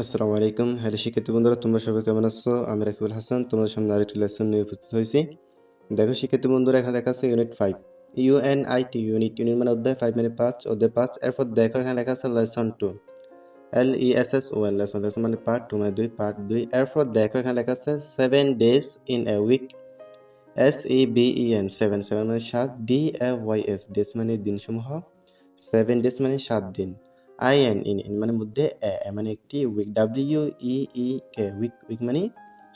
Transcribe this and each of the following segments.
আসসালামু আলাইকুম। হ্যালো শিক্ষার্থী বন্ধুরা, তোমরা সবাই কেমন আছো? আমি রাকিবুল হাসান, তোমাদের সামনে আরেকটি লেসন নিয়ে উপস্থিত হয়েছি। দেখো শিক্ষার্থী বন্ধুরা, এখানে লেখা আছে unit five U N I T unit unit মানে অধ্যায় ফাইভ মানে পাঁচ, অধ্যায় পাঁচ। এরপর দেখো এখানে লেখা আছে lesson two L E S S O N lesson lesson মানে পার্ট টু মানে দুই পার্ট দুই। এরপর দেখো এখানে লেখা আছে seven days in a week S E B E N seven seven মানে সাত। D A Y S days মানে দিনসমূহ। সেভেন ডেজ মানে সাত দিন। আই এন ইন ইন মানে মধ্যে মানে একটি week W E E K week week মানে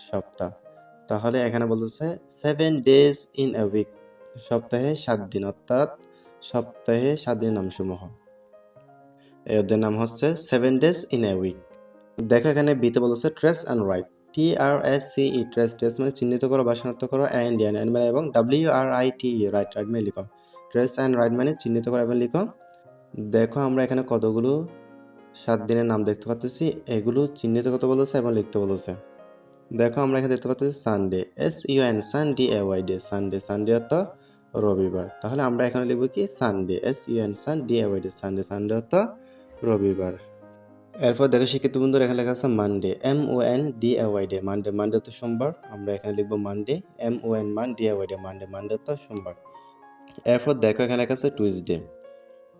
সপ্তাহ। তাহলে এখানে বলতেছে seven days in a week সপ্তাহে সাত দিন, অর্থাৎ সপ্তাহে সাত দিনের নামসমূহ। অধ্যায়ের নাম হচ্ছে seven days in a week দেখো এখানে বিতে বলতেছে trace and write T R S C E trace trace মানে চিহ্নিত করো বা শনাক্ত করো অ্যান্ড এন এন মানে এবং W R I T write write মানে লিখো। ট্রেস অ্যান্ড রাইট মানে চিহ্নিত করো এবং লিখো। দেখো আমরা এখানে কতগুলো সাত দিনের নাম দেখতে পাচ্ছি এগুলো চিহ্নিত করতে বলেছে এবং লিখতে বলেছে। দেখো আমরা এখানে দেখতে পাচ্ছি Sunday S U N Sunday A Y day Sunday Sunday অর্থ রবিবার। তাহলে আমরা এখানে লিখব কি? Sunday S U N sun D A Y day Sunday Sunday অর্থ রবিবার। এরপর দেখো শিক্ষিত বন্ধুরা এখানে লেখা আছে Monday M O N D A Y day Monday Monday তো সোমবার। আমরা এখানে লিখব Monday M O N mon D A Y day Monday Monday তো সোমবার। এরপর দেখো এখানে লেখা আছে Tuesday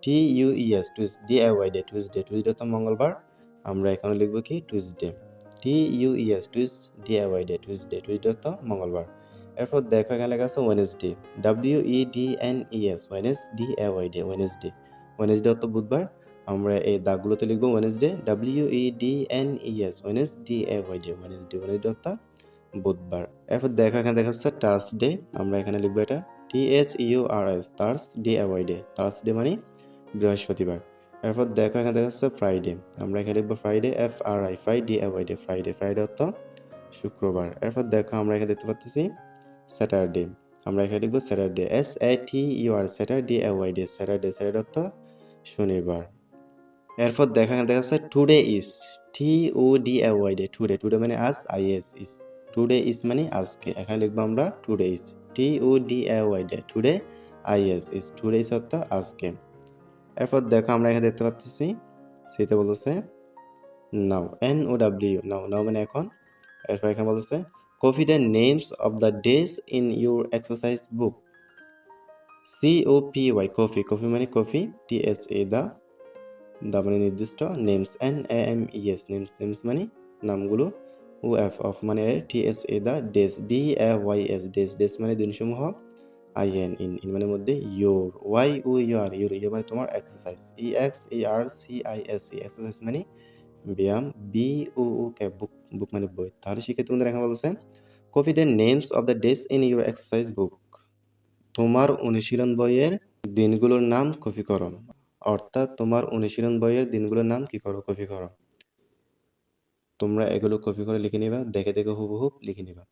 T U E S tues D I Y day Tuesday Tuesday তো মঙ্গলবার আমরা এখানে লিখব কি Tuesday T U E S tues D I Y day Tuesday Tuesday তো মঙ্গলবার এরপর দেখো এখানে লেখা আছে Wednesday W E D N E S wednes D A Y day Wednesday Wednesday অর্থ বুধবার। আমরা এই দাগগুলোতে লিখব Wednesday W E D N E S wednes D A Y day Wednesday Wednesday অর্থ বুধবার। এরপর দেখো এখানে দেখা যাচ্ছে টার্সডে আমরা এখানে লিখব এটা T H U R S thurs D A Y day Thursday মানে বৃহস্পতিবার। এরপর দেখো এখানে দেখা যাচ্ছে ফ্রাইডে আমরা এখানে লিখব Friday F R I Friday A Y day Friday Friday অর্থ শুক্রবার। এরপর দেখো আমরা এখানে দেখতে পাচ্ছি স্যাটারডে আমরা এখানে লিখব Saturday S A T U R Saturday A Y day Saturday Saturday অর্থ শনিবার। এরপর দেখা এখানে দেখা যাচ্ছে today is T O D A Y day today today মানে আজ I S is today is মানে আজকে। এখানে লিখব আমরা today is T O D A A Y day today I S is today is অর্থ আজকে। এরপর দেখো আমরা এখানে দেখতে পাচ্ছি সেটা বলতেছে নাও এন ও ডাব্লিউ নাও নাও মানে এখন। এরপর এখানে বলতেছে copy the names of the days in your exercise book C O P Y copy copy মানে copy T S A the the মানে নির্দিষ্ট names N A M E S names names মানে নামগুলো ও এফ অফ মানে T S A the days D A Y S days days মানে দিনসমূহ I N, in in মানে মধ্যে your, Y O your, your U মানে তোমার exercise E X E R C I S C exercise মানে ব্যায়াম B ও ও কে বুক বুক মানে বই। তাহলে সেক্ষেত্রে বন্ধুরা এখানে বলছে copy the names of the days in your exercise book তোমার অনুশীলন বইয়ের দিনগুলোর নাম কপি করো। অর্থাৎ তোমার অনুশীলন বইয়ের দিনগুলোর নাম কি করো? কপি করো। তোমরা এগুলো কপি করে লিখে নিবা, দেখে দেখে হুবহুব লিখে নিবা।